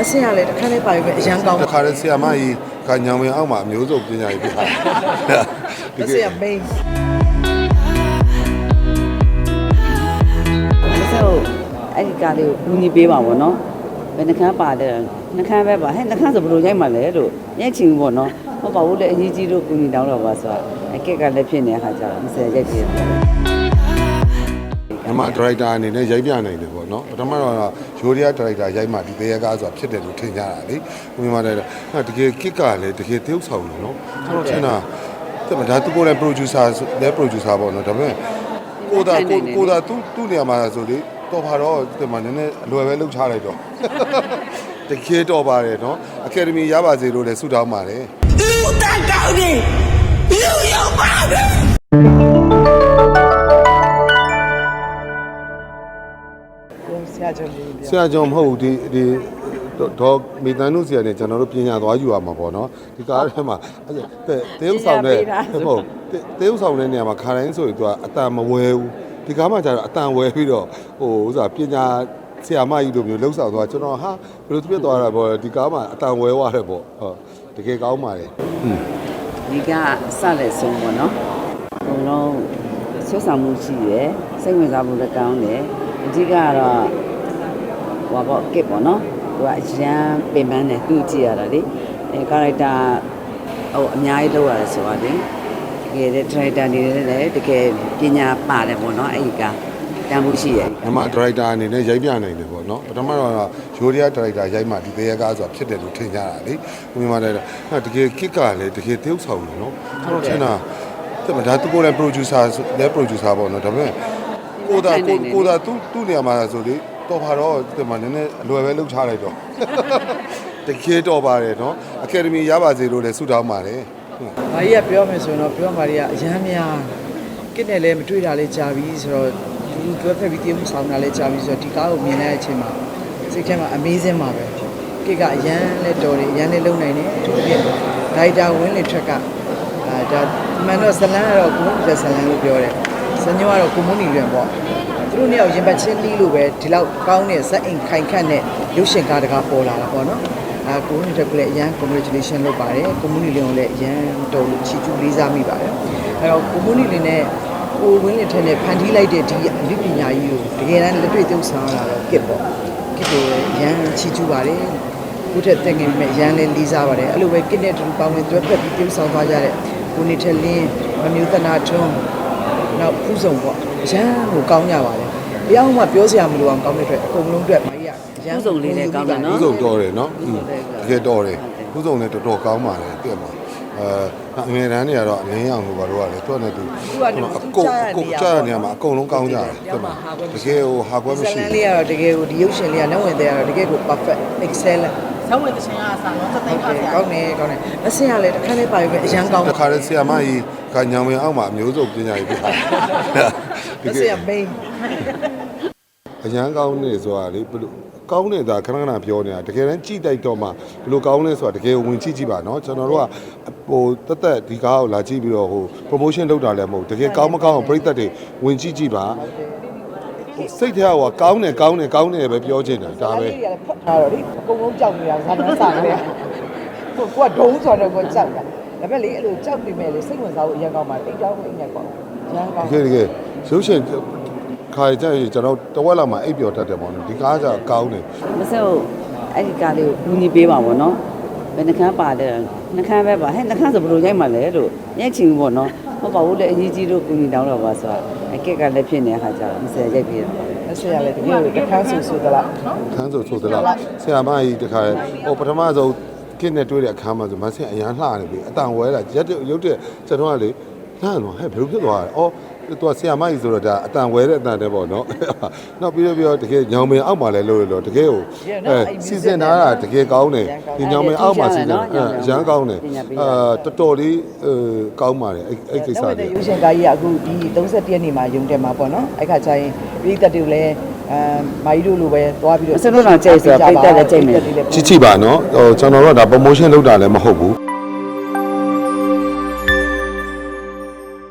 အဆင်ရလေတစ်ခါလေးပါပြီပဲအရန်ကောင်းတခါတည်းဆီယာမကြီးကညောင်ဝင်အောက်မှာအမျိုးစုံပညာရေးပြတာအဆင်ရ main မဆောအဲ့ဒီကားလေးကိုဘူးညီပေးပါဗောနော်ဘယ်နှခမ်းပါတယ်နှခမ်းပဲပါဟဲ့နှခမ်းဆိုဘယ်လိုရိုက်မှလဲလို့ညက်ချင်ဘူးဗောနော်ဟောပါဘူးလေအကြီးကြီးတို့ကူညီတောင်းတော့ပါဆိုတာအကက်ကလည်းဖြစ်နေတဲ့ခါကျတော့မစဲရိုက်ပြတယ် အမဒရိုက်တာအနေနဲ့ရိုက်ပြနိုင်တယ်ပေါ့နော်ပထမတော့ရိုးရီးယားဒရိုက်တာရိုက်မှဒီတရေကားဆိုတာဖြစ်တယ်လို့ထင်ကြတာလေဘယ်မှာလဲဟာတကယ်ကစ်ကလည်းတကယ်သရုပ်ဆောင်တယ်နော်ကျွန်တော်ထင်တာတဲ့မဒါသူကိုယ်လည်း producer လည်း producer ပေါ့နော်ဒါပေမဲ့ကိုသာကိုကိုသာသူ့သူ့နေရာမှာဆိုလေတော့ပါတော့ဒီမှာနည်းနည်းအလွယ်ပဲလှုပ်ချလိုက်တော့တကယ်တော့ပါတယ်နော်အကယ်ဒမီရပါစေလို့လည်းဆုတောင်းပါတယ်ကိုဆရာကျော် လေးဆရာကျော်မဟုတ်ဘူးဒီဒီတော့မိသားစုဆရာနဲ့ကျွန်တော်တို့ပညာသွားယူရမှာပေါ့နော်ဒီကားထဲမှာအဲ့ဒါတေးဥဆောင်တဲ့ဟုတ်တေးဥဆောင်တဲ့နေရာမှာခါတိုင်းဆိုရင်သူကအတန်မဝဲဘူးဒီကားမှာကျတော့အတန်ဝဲပြီးတော့ဟိုဥစားပညာဆရာမကြီးလိုမျိုးလှုပ်ဆောင်သွားကျွန်တော်ဟာဘယ်လိုဖြစ်သွားတာပေါ့ဒီကားမှာအတန်ဝဲသွားတယ်ပေါ့ဟုတ်တကယ်ကောင်းပါတယ်ဟွန်းဒီကစလက်ဆုံးပေါ့နော်အကုန်လုံးဆွတ်ဆောင်မှုရှိရယ်စိတ်ဝင်စားမှုလည်းကောင်းတယ်အဓိကကတော့ ဟိုပေါ့ကစ်ပေါ့နော်သူကအရန်ပင်ပန်းတယ်သူ့ကြည့်ရတာလေအဲကာရိုက်တာဟိုအများကြီးလောက်ရတယ်ဆိုတာလေတကယ်တဲ့ director နေလည်းတကယ်ပညာပါတယ်ပေါ့နော်အဲ့ဒီကတန်မှုရှိရယ်အမဒရိုက်တာအနေနဲ့ရိုက်ပြနိုင်တယ်ပေါ့နော်ပထမတော့ရိုးရီးယားဒရိုက်တာရိုက်မှဒီတရေကားဆိုတာဖြစ်တယ်လို့ထင်ကြတာလေဘယ်မှာလဲဟာတကယ်ကစ်ကလည်းတကယ်သရုပ်ဆောင်တယ်နော်ကျွန်တော်ထင်တာတဲ့မဒါသူကိုယ်လည်း producer လည်း producer ပေါ့နော်ဒါပေမဲ့ကိုသာကိုကိုသာသူ့သူ့နေရာမှာဆိုလေ တော့ပါတော့ဒီမှာနည်းနည်းအလွယ်ပဲလှုပ်ချလိုက်တော့တကယ်တော့ပါတယ်နော်အကယ်ဒမီရပါစေလို့လည်းဆုတောင်းပါတယ်ဟုတ်။မာကြီးကပြောမယ်ဆိုရင်တော့ပြောမာကြီးကအရန်များကစ်နဲ့လည်းမတွေ့တာလည်းကြာပြီဆိုတော့လူတွဲဖက်ပြီးတည်မှုဆောင်တာလည်းကြာပြီဆိုတော့ဒီကားကိုမြင်လိုက်တဲ့အချိန်မှာစိတ်ထဲမှာ amazing ပါပဲ။ကစ်ကအရန်လည်းတော်တယ်အရန်လည်းလုံနိုင်တယ်အထူးသဖြင့်ဒိုက်တာဝင်းလင်ထက်ကအာဒါအမှန်တော့ဇလန်ကတော့ကိုမွန်နီဇလန်လို့ပြောတယ်။ ဇညောကတော့ကိုမွန်နီရွံပေါ့။သူတို့နှစ်ယောက်ရင်ပတ်ချင်းလီးလို့ပဲဒီလောက်ကောင်းတဲ့ဇက်အိမ်ခိုင်ခန့်တဲ့ရုပ်ရှင်ကားတကားပေါ်လာတာပေါ့နော်။အာကိုမွန်နီထက်ကလည်းအရန် congratulation လုပ်ပါတယ်။ကိုမွန်နီလင်ကိုလည်းအရန်တော်လို့ချီးကျူးလေးစားမိပါတယ်။အဲတော့ကိုမွန်နီလင်နဲ့ကိုဝင်းလင်ထက်နဲ့ဖန်တီးလိုက်တဲ့ဒီအလိပညာကြီးကိုတကယ်တမ်းလက်တွေ့သုံးဆောင်ရတာတော့ကစ်ပေါ့။ကစ်ကိုရန်ချီးကျူးပါတယ်။ကိုထက်တက်ငယ်မဲ့ရန်လည်းလေးစားပါတယ်။အဲ့လိုပဲကစ်နဲ့တူတူပေါင်းဝင်တွဲဖက်ပြီးပြုဆောင်သွားကြတဲ့ကိုနေထက်လင်းမမျိုးသနာထွန်း နောက်ဖူးစုံပေါ့။ရန်ကိုကောင်းကြပါတယ်။တရားမှပြောစရာမလိုအောင်ကောင်းတဲ့အတွက်အကုန်လုံးအတွက်မကြီးရရန်ဖူးစုံလေးလည်းကောင်းတယ်နော်ခုစုံတော်တယ်နော်อืมတကယ်တော်တယ်ခုစုံလည်းတော်တော်ကောင်းပါတယ်ပြည့်မှာအဲအငယ်တန်းတွေကတော့အလင်းရောင်လို့ဘာလို့ကလဲသူကလည်းသူအကုန်အကုန်ကြားတဲ့နေရာမှာအကုန်လုံးကောင်းကြတယ်ပြည့်မှာတကယ်ဟိုဟာကွက်ဇမရှိလန်လေးကတော့တကယ်ကိုဒီရုပ်ရှင်လေးကလက်ဝင်သေးကတော့တကယ်ကို perfect excellent ရောင်းဝယ်သရှင်ကအစားတော့သက်သိမ်းပါဗျာကောင်းနေကောင်းနေမဆင်ရလဲတစ်ခါလေးပါယူပဲအရန်ကောင်းတပါခါတည်းဆရာမကြီးကညောင်ပင်အောက်မှာအမျိုးစုံပညာရေးပြတာမဆင်ရမိန်အရန်ကောင်းနေဆိုတာလေဘလို့ကောင်းနေတာခဏခဏပြောနေတာတကယ်တမ်းကြည့်တိုက်တော့မှဘလို့ကောင်းလဲဆိုတာတကယ်ဝင်ကြည့်ကြည့်ပါနော်ကျွန်တော်တို့ကဟိုတက်တက်ဒီကားကိုလာကြည့်ပြီးတော့ဟို promotion လုပ်တာလည်းမဟုတ်တကယ်ကောင်းမကောင်းကိုပြိသက်တွေဝင်ကြည့်ကြည့်ပါ စိတ်ထဲကကောင်းတယ်ကောင်းတယ်ကောင်းတယ်ပဲပြောချင်တာဒါပဲလေးတွေကလည်းဖွက်ထားတော့လေအကုန်လုံးကြောက်နေတာဇာတ်မစားနေကိုကဒုံးဆိုတော့ကိုကြောက်တာဒါပေမဲ့လေအဲ့လိုကြောက်နေမဲ့လေစိတ်ဝင်စားဖို့အရင်ကောင်းပါတိတ်တောင်းကိုအိမ်နဲ့ပေါ့ရန်ကောင်းတကယ်တကယ်ရုပ်ရှင်ခါကြရင်ကျွန်တော်တဝက်လောက်မှအိပ်ပျော်တတ်တယ်ပေါ့နော်ဒီကားကကောင်းတယ်မဆောအဲ့ဒီကားလေးကိုဘူးညီပေးပါဗောနော်ဘယ်နှခမ်းပါတယ်နှခမ်းပဲပါဟဲ့နှခမ်းဆိုဘယ်လိုရိုက်မှလဲလို့ညက်ချင်ဘူးဗောနော် ဟောပါဘူးလေအကြီးကြီးတို့ကူညီတောင်းတော့ပါဆိုတာအကက်ကလည်းဖြစ်နေတဲ့ခါကျတော့မစဲရိုက်ပြတယ်အဆင်ရလေတကယ်ကိုတစ်ခါဆူဆူသလားခန်းဆိုဆိုသလားဆရာမကြီးတခါဟိုပထမဆုံးကင်းနဲ့တွေ့တဲ့အခါမှာဆိုမဆင်အရန်လှနေပြီအတန်ဝဲလာရက်ရုပ်တဲ့ကျွန်တော်ကလေလှန်တော့ဟဲ့ဘယ်လိုဖြစ်သွားလဲအော် သူကဆရာမကြီးဆိုတော့ဒါအတန်ဝဲတဲ့အတန်တဲ့ပေါ့နော်နောက်ပြီးတော့ပြီးတော့တကယ်ညောင်ပင်အောက်မှာလဲလို့လို့တကယ်ကိုအဲစီစဉ်ထားတာတကယ်ကောင်းတယ်ဒီညောင်ပင်အောက်မှာစီစဉ်အဲအရန်ကောင်းတယ်အာတော်တော်လေးအဲကောင်းပါတယ်အဲ့အဲ့ကိစ္စနောက်တွေတဲ့ရုပ်ရှင်ကားကြီးကအခုဒီ31ရက်နေ့မှာရုံတက်မှာပေါ့နော်အဲ့ခါကျရင်ပြည်သက်တွေလည်းအဲမာကြီးတို့လိုပဲသွားပြီးတော့မစလို့တော့ကြိတ်ဆိုတော့ပိတ်သက်လည်းကြိတ်မယ်ချစ်ချစ်ပါနော်ဟိုကျွန်တော်တို့ကဒါ promotion လုပ်တာလည်းမဟုတ်ဘူး